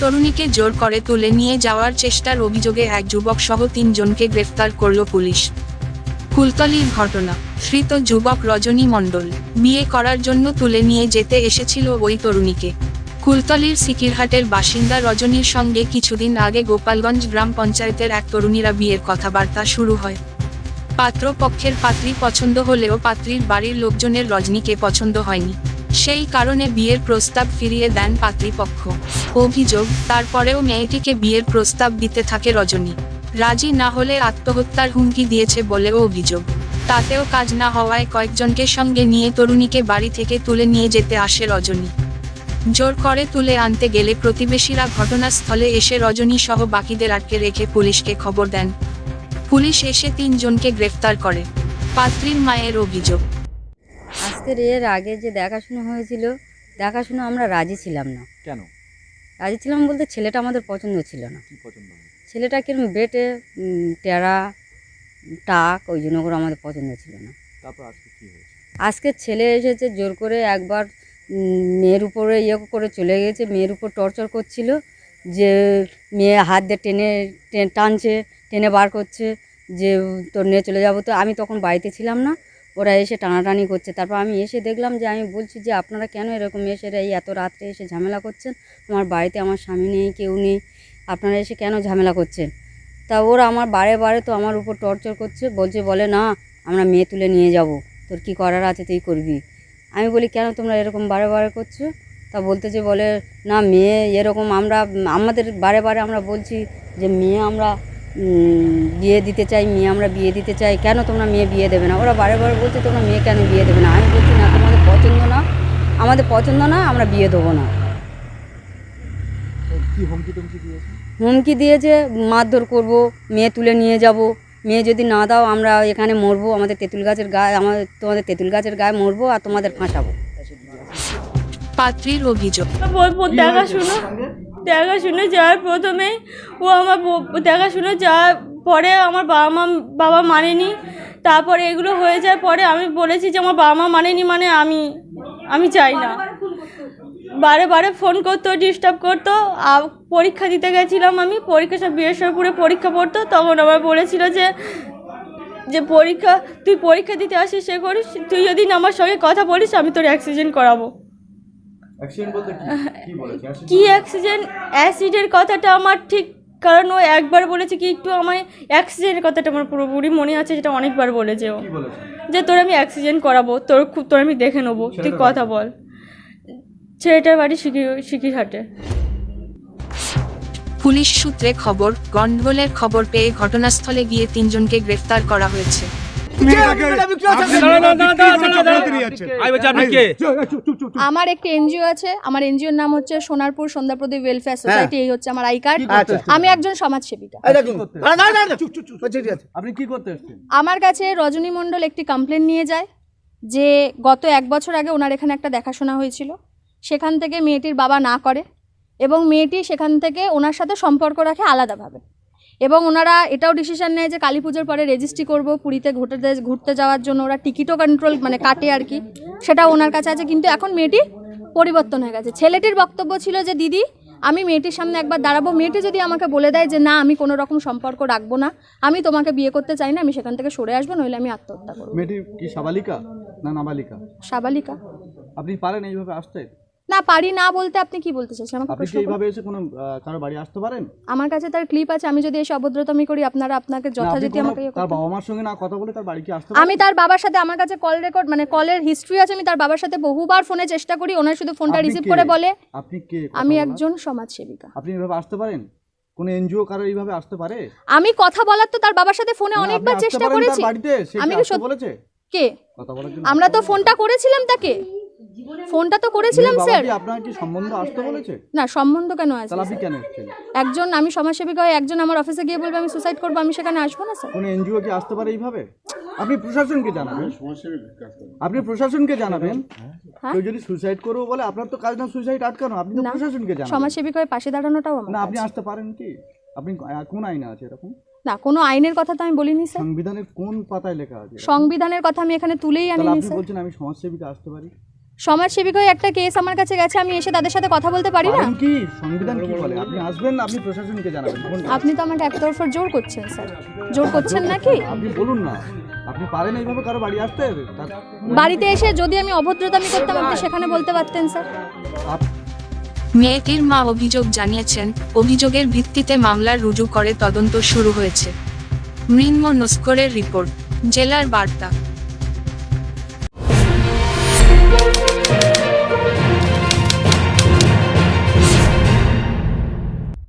তরুণীকে জোর করে তুলে নিয়ে যাওয়ার চেষ্টার অভিযোগে এক যুবক সহ তিনজনকে গ্রেফতার করল পুলিশ। কুলতলির ঘটনা, ধৃত যুবক রজনী মণ্ডল, বিয়ে করার জন্য তুলে নিয়ে যেতে এসেছিল ওই তরুণীকে। কুলতলির সিকিরহাটের বাসিন্দা রজনীর সঙ্গে কিছুদিন আগে গোপালগঞ্জ গ্রাম পঞ্চায়েতের এক তরুণীরা বিয়ের কথাবার্তা শুরু হয়। পাত্র পক্ষের পাত্রী পছন্দ হলেও পাত্রীর বাড়ির লোকজনের রজনীকে পছন্দ হয়নি। সেই কারণে বিয়ের প্রস্তাব ফিরিয়ে দেন পাত্রীপক্ষ। অভিযোগ তারপরেও মেয়েটিকে বিয়ের প্রস্তাব দিতে থাকে রজনী। রাজি না হলে আত্মহত্যার হুমকি দিয়েছে বলেও অভিযোগ। তাতেও কাজ না হওয়ায় কয়েকজনকে সঙ্গে নিয়ে তরুণীকে বাড়ি থেকে তুলে নিয়ে যেতে আসে রজনী। জোর করে তুলে আনতে গেলে প্রতিবেশীরা ঘটনাস্থলে এসে রজনী সহ বাকিদের আটকে রেখে পুলিশকে খবর দেন। পুলিশ এসে তিনজনকে গ্রেফতার করে। পাত্রীর মায়ের অভিযোগ। আজকের এর আগে যে দেখাশুনো হয়েছিল দেখাশুনো আমরা রাজি ছিলাম না। কেন? রাজি ছিলাম বলতে ছেলেটা আমাদের পছন্দ ছিল না? ছেলেটা কিরম বেটে টেরা টাক ওই জন্য করে আমাদের পছন্দ ছিল না। আজকে ছেলে এসেছে জোর করে একবার মেয়ের উপরে ইয়ে করে চলে গেছে মেয়ের উপর টর্চার করছিল যে মেয়ে হাত দিয়ে টেনে টানছে টেনে বার করছে যে তোর নিয়ে চলে যাব তো আমি তখন বাড়িতে ছিলাম না ওরা এসে টানাটানি করছে। তারপর আমি এসে দেখলাম যে, আমি বলছি যে, আপনারা কেন এরকম এসে এই এত রাত্রে এসে ঝামেলা করছেন? আমার বাড়িতে আমার স্বামী নেই, কেউ নেই। আপনারা এসে কেন ঝামেলা করছেন? তা ওরা আমার বারে বারে তো আমার উপর টর্চার করছে, বলছে, বলে না, আমরা মেয়ে তুলে নিয়ে যাব। তোর কি করার আছে, তুই করবি? আমি বলি, কেন তোমরা এরকম বারে বারে করছ? তা বলতেছে বলে না, মেয়ে এরকম আমরা, আমাদের বারে বারে আমরা বলছি যে, মেয়ে আমরা বিয়ে দিতে চাই মেয়ে আমরা বিয়ে দিতে চাই কেন তোমরা মেয়ে বিয়ে দেবে না? ওরা বারে বারে বলছে তোমরা মেয়ে কেন বিয়ে দেবে না? আমি বলছি না তোমাদের পছন্দ না আমাদের পছন্দ না আমরা বিয়ে দেবো না। হুমকি দিয়েছে? মারধর করব মেয়ে তুলে নিয়ে যাব। মেয়ে যদি না দাও আমরা এখানে মরবো আমাদের তেঁতুল গাছের গায়ে আমাদের তোমাদের তেঁতুল গাছের গায়ে মরবো আর তোমাদের ফাঁসাবো। পাত্রীর অভিযোগ। দেখাশুনো দেখাশুনো যাওয়ার প্রথমে ও আমার দেখাশুনো যাওয়ার পরে আমার বাবা মা, বাবা মানেনি। তারপরে এগুলো হয়ে যাওয়ার পরে আমি বলেছি যে আমার বাবা মা মানেনি মানে আমি আমি চাই না। বারে বারে ফোন করতো ডিস্টার্ব করতো পরীক্ষা দিতে গেছিলাম আমি, পরীক্ষা সব বীরেশ্বরপুরে পরীক্ষা পড়তো, তখন আমার বলেছিল যে যে পরীক্ষা, তুই পরীক্ষা দিতে আসিস, সে করিস, তুই যদি আমার সঙ্গে কথা বলিস, আমি তোর অ্যাক্সিডেন্ট করাবো। কি? কি বলেছে? Accident? কি অ্যাক্সিডেন্ট অ্যাসিডের কথাটা আমার ঠিক কারণ ও একবার বলেছে কি একটু আমায় অ্যাক্সিডেন্টের কথাটা আমার পুরোপুরি মনে আছে যেটা অনেকবার বলেছে ও। যে তোর আমি অ্যাক্সিডেন্ট করাবো তোর খুব তোর আমি দেখে নেব তুই কথা বল। ছেলেটার বাড়ি শিকির শিকিরহাটে। পুলিশ সূত্রে খবর গন্ডগোলের খবর পেয়ে ঘটনাস্থলে গিয়ে তিনজনকে গ্রেফতার করা হয়েছে। আমার একটি এনজিও আছে আমার এনজিওর নাম হচ্ছে সোনারপুর সন্ধ্যাপ্রদীপ ওয়েলফেয়ার সোসাইটি এই হচ্ছে আমার আই কার্ড। আমি একজন সমাজসেবিকা। আপনি কি করতে আমার কাছে রজনী মণ্ডল একটি কমপ্লেন নিয়ে যায় যে গত এক বছর আগে ওনার এখানে একটা দেখাশোনা হয়েছিল। সেখান থেকে মেয়েটির বাবা না করে এবং মেয়েটি সেখান থেকে ওনার সাথে সম্পর্ক রাখে আলাদাভাবে। এবং ওনারা এটাও ডিসিশন নেয় যে কালী পুজোর পরে রেজিস্ট্রি করব পুরীতে ঘুরতে ঘুরতে যাওয়ার জন্য। ওরা টিকিটও কন্ট্রোল মানে কাটে আর কি। সেটা ওনার কাছে আছে। কিন্তু এখন মেয়েটি পরিবর্তন হয়ে গেছে। ছেলেটির বক্তব্য ছিল যে দিদি আমি মেয়েটির সামনে একবার দাঁড়াবো। মেয়েটি যদি আমাকে বলে দেয় যে না আমি কোনো রকম সম্পর্ক রাখব না আমি তোমাকে বিয়ে করতে চাই না আমি সেখান থেকে সরে আসব নইলে আমি আত্মহত্যা করব। মেয়েটি কি সাবালিকা না নাবালিকা? সাবালিকা। আপনি পারেন এইভাবে আসতে? না পারি না বলতে আপনি কি বলতে চাইছেন? আমাকে আপনি কি। এইভাবে এসে কোনো কারও বাড়ি আসতে পারেন? আমার কাছে তার ক্লিপ আছে আমি যদি এসে অভদ্রতামি করি আপনারা আপনাকে কোনো- আমাকে ইয়ে তার বাবা মার সঙ্গে না কথা বলে তার বাড়ি কি আসতে আমি তার বাবার সাথে আমার কাছে কল রেকর্ড মানে কলের হিস্ট্রি আছে আমি তার বাবার সাথে বহুবার ফোনে চেষ্টা করি ওনার শুধু ফোনটা রিসিভ করে বলে। আপনি কে? আমি? একজন সমাজসেবিকা। আপনি এইভাবে আসতে পারেন? কোন এনজিও কারও এইভাবে আসতে পারে? আমি কথা বলার তো তার বাবার সাথে ফোনে অনেকবার চেষ্টা করেছি। আমি কি সত্যি- বলেছে? কে? কথা বলার জন্য আমরা তো ফোনটা করেছিলাম তাকে। ফোনটা তো করেছিলাম স্যার। আপনার কি সম্বন্ধ আসতে বলেছে? না সম্বন্ধ কেন তাহলে আপনি কেন একজন আমি সমাজসেবিকা হয়ে একজন আমার অফিসে গিয়ে বলবে আমি সুসাইড করব আমি সেখানে আসব না স্যার? কোন এনজিও কি আসতে পারে এইভাবে? আপনি প্রশাসনকে জানাবেন। আপনি প্রশাসনকে জানাবেন। হ্যাঁ? কেউ যদি সুইসাইড করব বলে আপনার তো কাজ না সুইসাইড আটকানো আপনি তো। প্রশাসনকে জানাবেন। সমাজসেবিকা হয়ে পাশে দাঁড়ানোটাও না আপনি আসতে পারেন কি? আপনি কোন আইনে আছে এরকম? না কোনো আইনের কথা তো আমি বলিনি স্যার। সংবিধানের কোন পাতায় লেখা আছে সংবিধানের কথা আমি এখানে তুলেই আনিনি আপনি বলছেন আমি সমাজসেবিকা আসতে পারি? সমাজসেবিক হয়ে একটা কেস আমার কাছে গেছে আমি এসে তাদের সাথে কথা বলতে পারি না? কি? সংবিধান কি বলে? আপনি আসবেন আপনি প্রশাসনকে জানাবেন। আপনি তো আমাকে একতরফা জোর করছেন স্যার। জোর করছেন নাকি আপনি বলুন না। আপনি পারেন এইভাবে কারও বাড়ি আসতে? বাড়িতে এসে যদি আমি অভদ্রতামি করতাম আপনি সেখানে বলতে পারতেন স্যার। মেয়েটির মা অভিযোগ জানিয়েছেন অভিযোগের ভিত্তিতে মামলা রুজু করে তদন্ত শুরু হয়েছে। মৃন্ম নস্করের রিপোর্ট জেলার বার্তা।